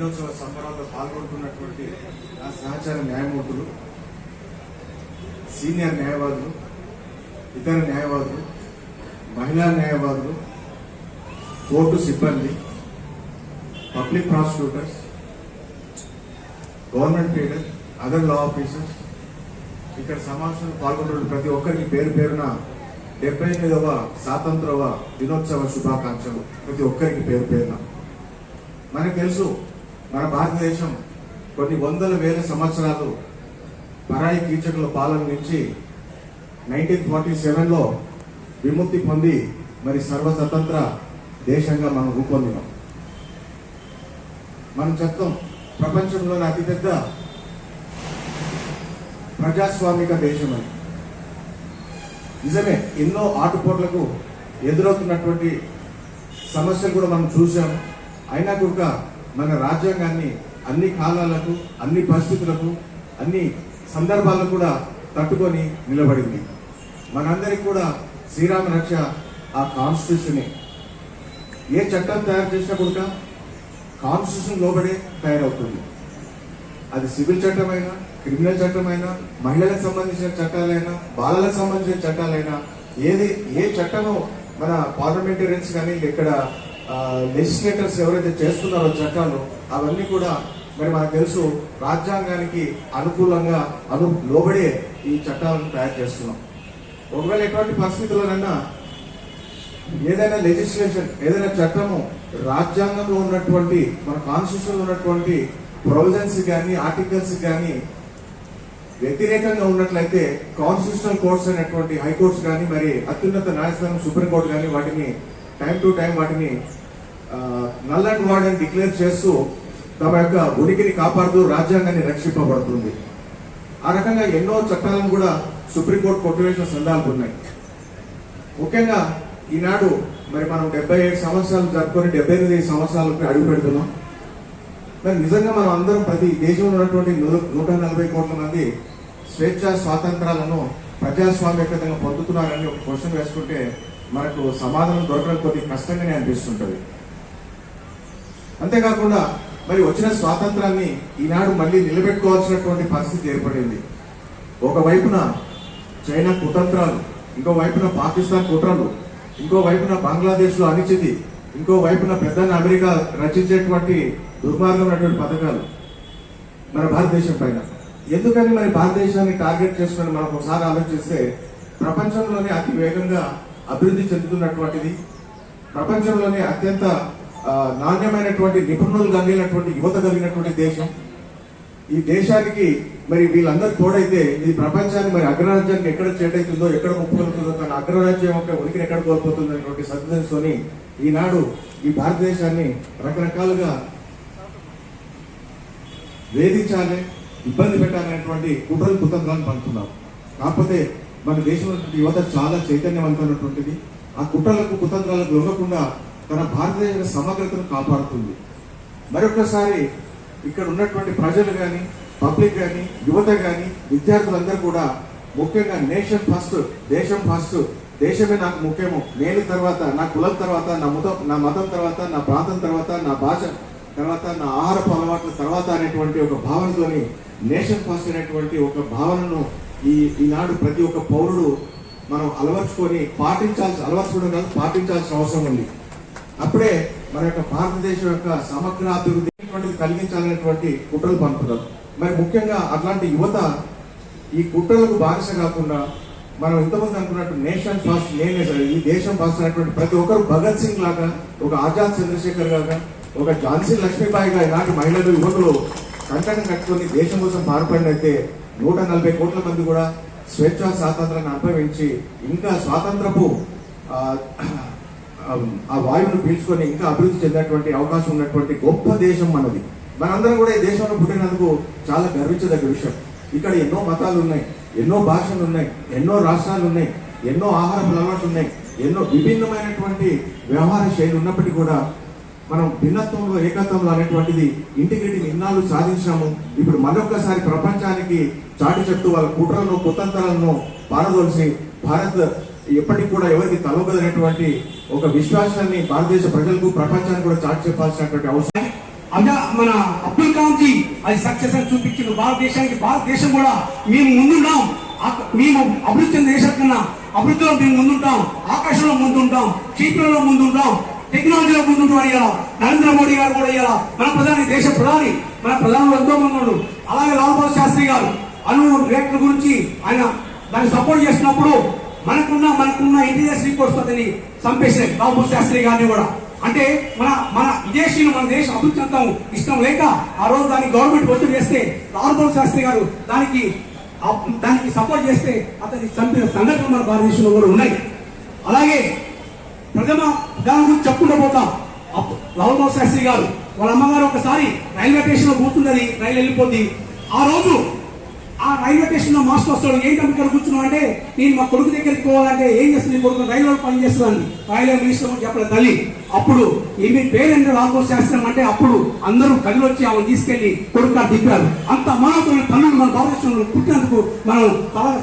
దినోత్సవ సంబరాల్లో పాల్గొంటున్నటువంటి నా సహచార న్యాయమూర్తులు సీనియర్ న్యాయవాదులు ఇతర న్యాయవాదులు మహిళా న్యాయవాదులు కోర్టు సిబ్బంది public prosecutors government leader other law officers ఇక్కడ సమావేశంలో పాల్గొన్న ప్రతి ఒక్కరికి పేరు పేరున డెబ్బై ఎనిమిదవ స్వాతంత్రవ దినోత్సవ శుభాకాంక్షలు ప్రతి ఒక్కరికి పేరు పేరున. మనకు తెలుసు మన భారతదేశం కొన్ని వందల వేల సంవత్సరాలు పరాయి కీచకుల పాలన నుంచి నైన్టీన్ ఫార్టీ సెవెన్లో విముక్తి పొంది మరి సర్వస్వతంత్ర దేశంగా మనం రూపొందినాం. మనం చెప్తాం ప్రపంచంలోని అతిపెద్ద ప్రజాస్వామిక దేశం అని నిజమే ఎన్నో ఆటుపోట్లకు ఎదురవుతున్నటువంటి సమస్యలు కూడా మనం చూసాం అయినా కూడా మన రాజ్యాంగాన్ని అన్ని కాలాలకు అన్ని పరిస్థితులకు అన్ని సందర్భాలకు కూడా తట్టుకొని నిలబడింది. మనందరికి కూడా శ్రీరామ రక్ష ఆ కాన్స్టిట్యూషనే. ఏ చట్టం తయారు చేసినా కూడా కాన్స్టిట్యూషన్ లోబడే తయారవుతుంది. అది సివిల్ చట్టమైనా క్రిమినల్ చట్టమైనా మహిళలకు సంబంధించిన చట్టాలైనా బాలలకు సంబంధించిన చట్టాలైనా ఏది ఏ చట్టమో మన పార్లమెంటరీన్స్ కానీ ఇక్కడ లెజిస్లేటర్స్ ఎవరైతే చేస్తున్నారో చట్టాలు అవన్నీ కూడా మరి మనకు తెలుసు రాజ్యాంగానికి అనుకూలంగా అను లోబడే ఈ చట్టాలను తయారు చేస్తున్నాం. ఒకవేళ ఎటువంటి పరిస్థితుల్లోనైనా ఏదైనా లెజిస్లేషన్ ఏదైనా చట్టము రాజ్యాంగంలో ఉన్నటువంటి మన కాన్స్టిట్యూషన్లో ఉన్నటువంటి ప్రొవిజన్స్ కానీ ఆర్టికల్స్ కానీ వ్యతిరేకంగా ఉన్నట్లయితే కాన్స్టిట్యూషనల్ కోర్ట్స్ అనేటువంటి హైకోర్ట్స్ కానీ మరి అత్యున్నత న్యాయస్థానం సుప్రీంకోర్టు కానీ వాటిని టైం టు టైం వాటిని నల్ అండ్ వార్డ్ అని డిక్లేర్ చేస్తూ తమ యొక్క ఉనికిని కాపాడుతూ రాజ్యాంగాన్ని రక్షింపబడుతుంది. ఆ రకంగా ఎన్నో చట్టాలను కూడా సుప్రీంకోర్టు కొట్టివేసిన సందర్భాలు ఉన్నాయి. ముఖ్యంగా ఈనాడు మరి మనం డెబ్బై ఏడు సంవత్సరాలు జరుపుకొని డెబ్బై ఎనిమిది సంవత్సరాలకు అడుగు పెడుతున్నాం. మరి నిజంగా మనం అందరం ప్రతి దేశంలో ఉన్నటువంటి నూ- నూట నలభై కోట్ల మంది స్వేచ్ఛ స్వాతంత్రాలను ప్రజాస్వామ్యకంగా పొందుతున్నారని ఒక క్వశ్చన్ వేసుకుంటే మనకు సమాధానం దొరకడం కొద్ది కష్టంగానే అనిపిస్తుంటది. అంతేకాకుండా మరి వచ్చిన స్వాతంత్రాన్ని ఈనాడు మళ్ళీ నిలబెట్టుకోవాల్సినటువంటి పరిస్థితి ఏర్పడింది. ఒకవైపున చైనా కుతంత్రాలు ఇంకోవైపున పాకిస్తాన్ కుట్రలు ఇంకోవైపున బంగ్లాదేశ్లో బంగ్లాదేశ్ ఇంకోవైపున అనిచితి పెద్ద అమెరికా రచించేటువంటి దుర్మార్గమైనటువంటి పథకాలు మన భారతదేశం పైన. ఎందుకని మరి భారతదేశాన్ని టార్గెట్ చేసుకుని మనం ఒకసారి ఆలోచిస్తే ప్రపంచంలోనే అతి వేగంగా అభివృద్ధి చెందుతున్నటువంటిది. ప్రపంచంలోనే అత్యంత నాణ్యమైనటువంటి నిపుణులు కలిగినటువంటి యువత కలిగినటువంటి దేశం. ఈ దేశానికి మరి వీళ్ళందరూ తోడైతే ఇది ప్రపంచాన్ని మరి అగ్రరాజ్యానికి ఎక్కడ చేటైతుందో ఎక్కడ ముప్పు కలుగుతుందో తన అగ్రరాజ్యం యొక్క ఉనికిని ఎక్కడ కోల్పోతుందో అనేటువంటి సద్దేశంతోని ఈనాడు ఈ భారతదేశాన్ని రకరకాలుగా వేధించాలి ఇబ్బంది పెట్టాలనేటువంటి కుట్రలు కుతంత్రాలను పంచుతున్నాం కాకపోతే మన దేశంలో యువత చాలా చైతన్యవంతమైనటువంటిది. ఆ కుట్రలకు కుతంత్రాలకు లొంగకుండా తన భారతదేశ సమగ్రతను కాపాడుతుంది. మరొకసారి ఇక్కడ ఉన్నటువంటి ప్రజలు కానీ పబ్లిక్ కానీ యువత కానీ విద్యార్థులందరూ కూడా ముఖ్యంగా నేషన్ ఫస్ట్ దేశం ఫస్ట్ దేశమే నాకు ముఖ్యము. నేను తర్వాత నా కులం తర్వాత నా మతం నా మతం తర్వాత నా ప్రాంతం తర్వాత నా భాష తర్వాత నా ఆహారపు అలవాట్ల తర్వాత అనేటువంటి ఒక భావనతోని నేషన్ ఫస్ట్ అనేటువంటి ఒక భావనను ఈ ఈనాడు ప్రతి ఒక్క పౌరుడు మనం అలవర్చుకొని పాటించాల్సి అలవర్చుకోవడం కాదు పాటించాల్సిన అవసరం ఉంది. అప్పుడే మన యొక్క భారతదేశం యొక్క సమగ్ర అభివృద్ధి కలిగించాలనేటువంటి కుట్రలు పంపుతారు మరి ముఖ్యంగా అట్లాంటి యువత ఈ కుట్రలకు బానిస కాకుండా మనం ఇంతమంది అనుకున్నట్టు నేషన్ ఫస్ట్ నేనే సరే ఈ దేశం ఫస్ట్ అనేటువంటి ప్రతి ఒక్కరు భగత్ సింగ్ లాగా ఒక ఆజాద్ చంద్రశేఖర్ లాగా ఒక ఝాన్సీ లక్ష్మీబాయిగా ఇలాంటి మహిళలు యువకులు కంకణం కట్టుకొని దేశం కోసం పాల్పడినైతే నూట నలభై కోట్ల మంది కూడా స్వేచ్ఛ స్వాతంత్రాన్ని అనుభవించి ఇంకా స్వాతంత్రపు ఆ, వాయువును పీల్చుకొని ఇంకా అభివృద్ధి చెందినటువంటి అవకాశం ఉన్నటువంటి గొప్ప దేశం మనది. మనందరం కూడా ఈ దేశంలో పుట్టినందుకు చాలా గర్వించదగ్గ విషయం. ఇక్కడ ఎన్నో మతాలు ఉన్నాయి ఎన్నో భాషలు ఉన్నాయి ఎన్నో రాష్ట్రాలు ఉన్నాయి ఎన్నో ఆహారపు అలవాట్లు ఉన్నాయి ఎన్నో విభిన్నమైనటువంటి వ్యవహార శైలి ఉన్నప్పటికీ కూడా మనం భిన్నత్వంలో ఏకత్వంలో అనేటువంటిది ఇంటిగ్రిటీని ఇన్నాళ్ళు సాధించాము. ఇప్పుడు మరొక్కసారి ప్రపంచానికి చాటి చెప్తూ వాళ్ళ కుట్రలను కుతంత్రాలను పారదోలిసి భారత్ ఎప్పటికి కూడా ఎవరికి తలవగదనేటువంటి ఒక విశ్వాసాన్ని భారతదేశ ప్రజలకు ప్రపంచానికి కూడా చాటి చెప్పాల్సినటువంటి అవసరం. అదే మన అబ్దుల్ కలాం జీ అది సక్సెస్ అని చూపించింది భారతదేశానికి భారతదేశం కూడా మేము ముందున్నాం మేము అభివృద్ధి చెందిన దేశం కన్నా అభివృద్ధిలో మేము ముందుంటాం. ఆకాశంలో ముందుంటాం. క్షిపణిలో ముందుంటాం. టెక్నాలజీలో ముందుంటాం అని ఇలా నరేంద్ర మోడీ గారు కూడా ఇలా మన ప్రధాని దేశ ప్రధాని మన ప్రధానులు ఎంతో మంది అలాగే లాల్ బహదూర్ శాస్త్రి గారు అణు రియాక్టర్ గురించి ఆయన దాన్ని సపోర్ట్ చేసినప్పుడు మనకున్న మనకున్న ఇంటెలిజెన్స్ రిపోర్ట్స్ అతన్ని చంపేసినాయి బాబు శాస్త్రి గారిని కూడా. అంటే మన మన విదేశీయులు మన దేశం అభివృద్ధి చెందడం ఇష్టం లేక ఆ రోజు దానికి గవర్నమెంట్ ఒత్తిడి చేస్తే లాల్ శాస్త్రి గారు దానికి దానికి సపోర్ట్ చేస్తే అతని చంపిన సంఘటనలు మన భారతదేశంలో కూడా ఉన్నాయి. అలాగే ప్రథమ దాని గురించి చెప్పుకుంటూ పోతాం. అప్పు- శాస్త్రి గారు వాళ్ళ అమ్మగారు ఒకసారి రైల్వే స్టేషన్లో కూర్చున్నది రైలు వెళ్ళిపోద్ది. ఆ రోజు రైల్వే స్టేషన్లో మాస్టర్ వస్తాడు. ఏంటంటే ఇక్కడ కూర్చున్నావు అంటే నేను మా కొడుకు దగ్గరికి పోవాలంటే ఏం చేస్తుంది నీ కొడుకు రైల్వే పని చేస్తున్నాను రైల్వే మినిస్టర్ అని చెప్పలేదు తల్లి. అప్పుడు ఈమె పేరెంట్ లాభం శాస్త్రం అంటే అప్పుడు అందరూ కదిలి వచ్చి ఆమె తీసుకెళ్ళి కొడుకు గారు దింపారు అంత మానవతమైన తల్లులు మన భారతదేశంలో పుట్టినందుకు మనం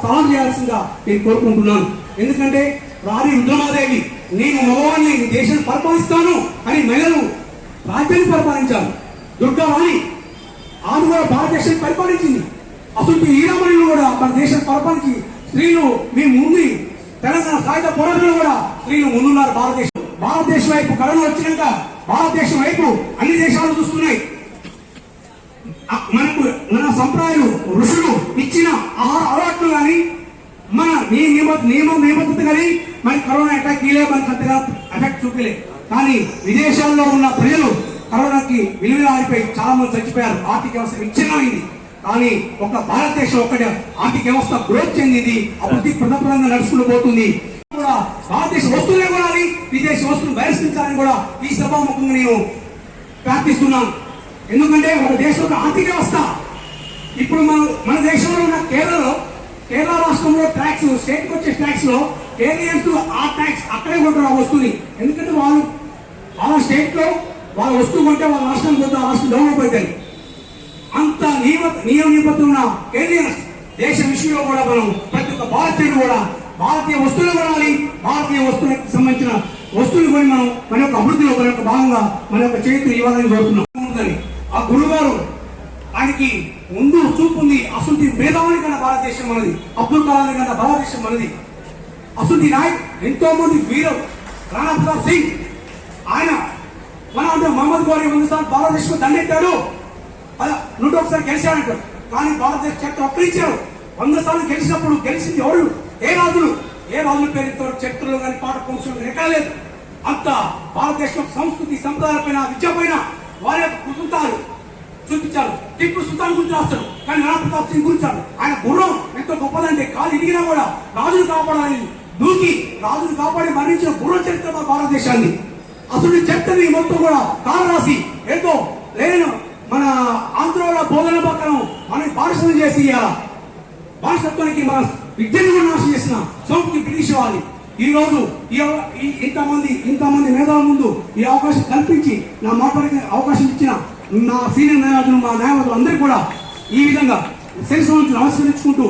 సవాల్ చేయాల్సిందిగా నేను కోరుకుంటున్నాను. ఎందుకంటే రాణి రుద్రమాదేవి నేను మగవాడిని ఈ దేశాన్ని పరిపాలిస్తాను అని మహిళలు రాజ్యాన్ని పరిపాలించారు. దుర్గావాణి ఆమె కూడా భారతదేశాన్ని పరిపాలించింది. అసలు ఈరామణిలో కూడా మన దేశం పరపానికి స్త్రీలు మీ ముందు తెలంగాణ సాయుధ పోరాటంలో కూడా స్త్రీలు ముందున్నారు భారతదేశం. భారతదేశం వైపు కరోనా వచ్చినాక భారతదేశం వైపు అన్ని దేశాలు చూస్తున్నాయి. మనకు మన సంప్రదాయాలు ఋషులు ఇచ్చిన ఆహార అలవాట్లు కానీ మన నీ నియమ నియమం నియమత కానీ మన కరోనా అటాక్ ఇలే మనకు అంతగా ఎఫెక్ట్ చూపలే. కానీ విదేశాల్లో ఉన్న ప్రజలు కరోనాకి విలువలాడిపోయి చాలా మంది చచ్చిపోయారు. ఆర్థిక వ్యవస్థ విచ్ఛిన్నమైంది. కానీ ఒక భారతదేశం ఒక్కటే ఆర్థిక వ్యవస్థ గ్రోత్ చెందింది. అభివృద్ధి ప్రదపరంగా నడుచుకుంటూ పోతుంది. కూడా భారతదేశ వస్తువులే కొనాలి విదేశీ వస్తువులు బహిష్కరించాలని కూడా ఈ సభాముఖంగా నేను ప్రార్థిస్తున్నాను. ఎందుకంటే ఒక దేశం ఆర్థిక వ్యవస్థ ఇప్పుడు మన మన దేశంలో ఉన్న కేరళలో కేరళ రాష్ట్రంలో ట్యాక్స్ స్టేట్కి వచ్చే ట్యాక్స్లో కేరళియన్స్ ఆ ట్యాక్స్ అక్కడే కొంటారు ఆ వస్తువుని. ఎందుకంటే వాళ్ళు వాళ్ళ స్టేట్లో వాళ్ళ వస్తువు కొంటే వాళ్ళ రాష్ట్రం పోతే ఆ రాష్ట్రం డెవలప్ అవుతుంది. అంత నియమ నియమ నిబద్ధం ఉన్న దేశ విషయంలో కూడా మనం ప్రతి ఒక్క భారతీయుడు కూడా భారతీయ వస్తువులు కొనాలి భారతీయ వస్తువులకు సంబంధించిన వస్తువులు కొని మనం మన యొక్క అభివృద్ధిలో మన యొక్క భాగంగా మన యొక్క చేతులు ఇవ్వాలని కోరుతున్నాం ఆ గురువు గారు ఆయనకి ముందు చూపు ఉంది. అసలు మేధావుని కన్నా భారతదేశం మనది. అబ్దుల్ కలాం కన్నా భారతదేశం మనది. అసలు నాయక్ ఎంతో మంది వీరులు. రాణా ప్రతాప్ సింగ్. ఆయన మన అంటే మహమ్మద్ గోరి ముందుసారి సార్లు భారతదేశం నూట ఒకసారి గెలిచాడంటారు కానీ భారతదేశ చరిత్ర ఒక్కరించారు వంద సార్లు గెలిచినప్పుడు గెలిచింది ఎవరు? ఏ రాజులు? ఏ రాజుల పేరుతో చరిత్రలో కానీ పాట పంచడం ఎక్కలేదు అంత భారతదేశం సంస్కృతి సంప్రదాయాలపైన విద్యపైన వారి యొక్క కృతంతాలు చూపించారు. టిప్పు సుల్తాన్ గురించి రాస్తారు కానీ నానా ప్రతాప్ సింగ్ గురించారు ఆయన గుర్రం ఎంతో గొప్పదంటే కాలు ఇరిగినా కూడా రాజును కాపాడాలని దూకి రాజును కాపాడి మరణించిన గుర్రం చరిత్ర మన భారతదేశాన్ని. అసలు చరిత్రని మొత్తం కూడా కాలు రాసి ఏదో లేను మన ఆంధ్రలో బోధన పక్కన మనం పాఠశాల చేసి ఇవ్వాలా బానిసత్వానికి మన విద్యను కూడా నాశనం చేసిన సోంపుకి బ్రిటిష్ వాళ్ళు. ఈ రోజు ఈ ఇంతమంది ఇంతమంది మేధావుల ముందు ఈ అవకాశం కల్పించి నా మాట్లాడే అవకాశం ఇచ్చిన నా సీనియర్ నాయకులు మా నాయకులు అందరూ కూడా ఈ విధంగా శిరస్సు నుంచి నమస్కరించుకుంటూ